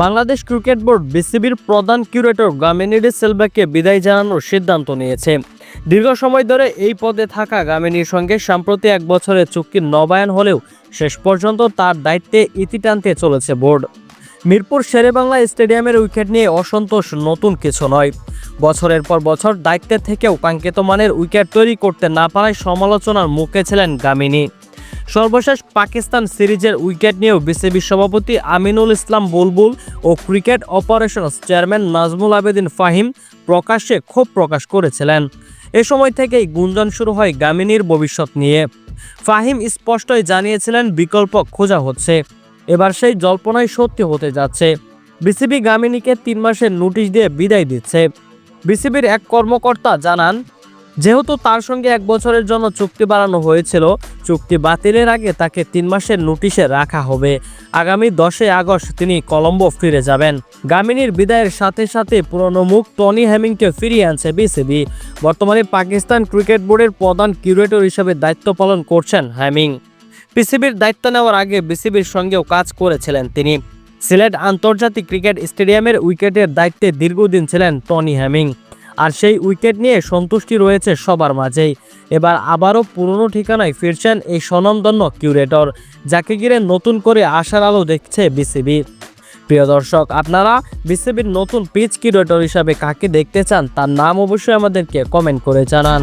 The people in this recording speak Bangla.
বাংলাদেশ ক্রিকেট বোর্ড বিসিবির প্রধান কিউরেটর গামিনীডি সিলভাকে বিদায় জানানোর সিদ্ধান্ত নিয়েছে। দীর্ঘ সময় ধরে এই পদে থাকা গামিনীর সঙ্গে সম্প্রতি এক বছরের চুক্তি নবায়ন হলেও শেষ পর্যন্ত তার দায়িত্বে ইতি টানতে চলেছে বোর্ড। মিরপুর শেরেবাংলা স্টেডিয়ামের উইকেট নিয়ে অসন্তোষ নতুন কিছু নয়। বছরের পর বছর দায়িত্বে থেকেও কাঙ্ক্ষিত মানের উইকেট তৈরি করতে না পারায় সমালোচনার মুখে ছিলেন গামিনী। সর্বশেষ পাকিস্তান সিরিজের উইকেট নিয়েও বিসিবি সভাপতি আমিনুল ইসলাম বুলবুল ও cricket operations chairman Nazmul Abedin Fahim প্রকাশ্যে ক্ষোভ প্রকাশ করেছিলেন। এ সময় থেকেই গুঞ্জন শুরু হয় গামিনীর ভবিষ্যৎ নিয়ে। ফাহিম স্পষ্টই জানিয়েছিলেন, বিকল্প খোঁজা হচ্ছে। এবার সেই জল্পনাই সত্যি হতে যাচ্ছে। বিসিবি গামিনীকে তিন মাসের নোটিশ দিয়ে বিদায় দিচ্ছে। বিসিবির এক কর্মকর্তা জানান যেহেতু তার সঙ্গে এক বছরের জন্য চুক্তি বাড়ানো হয়েছিল, চুক্তি বাতিলের আগে তাকে তিন মাসের নোটিশে রাখা হবে। আগামী দশই আগস্ট তিনি কলম্বো ফিরে যাবেন। গামিনীর বিদায়ের সাথে সাথে পুরনো মুখ টনি হ্যামিংকে ফিরিয়ে আনছে বিসিবি। বর্তমানে পাকিস্তান ক্রিকেট বোর্ডের প্রধান কিউরেটর হিসেবে দায়িত্ব পালন করছেন হ্যামিং পিসিবির দায়িত্ব নেওয়ার আগে বিসিবির সঙ্গেও কাজ করেছিলেন তিনি। সিলেট আন্তর্জাতিক ক্রিকেট স্টেডিয়ামের উইকেটের দায়িত্বে দীর্ঘদিন ছিলেন টনি হ্যামিং আর সেই উইকেট নিয়ে সন্তুষ্টি রয়েছে সবার মাঝেই। এবার আবারও পুরনো ঠিকানায় ফিরছেন এই স্বনামধন্য কিউরেটর, যাকে ঘিরে নতুন করে আশার আলো দেখছে বিসিবি। প্রিয় দর্শক, আপনারা বিসিবির নতুন পিচ কিউরেটর হিসাবে কাকে দেখতে চান তার নাম অবশ্যই আমাদেরকে কমেন্ট করে জানান।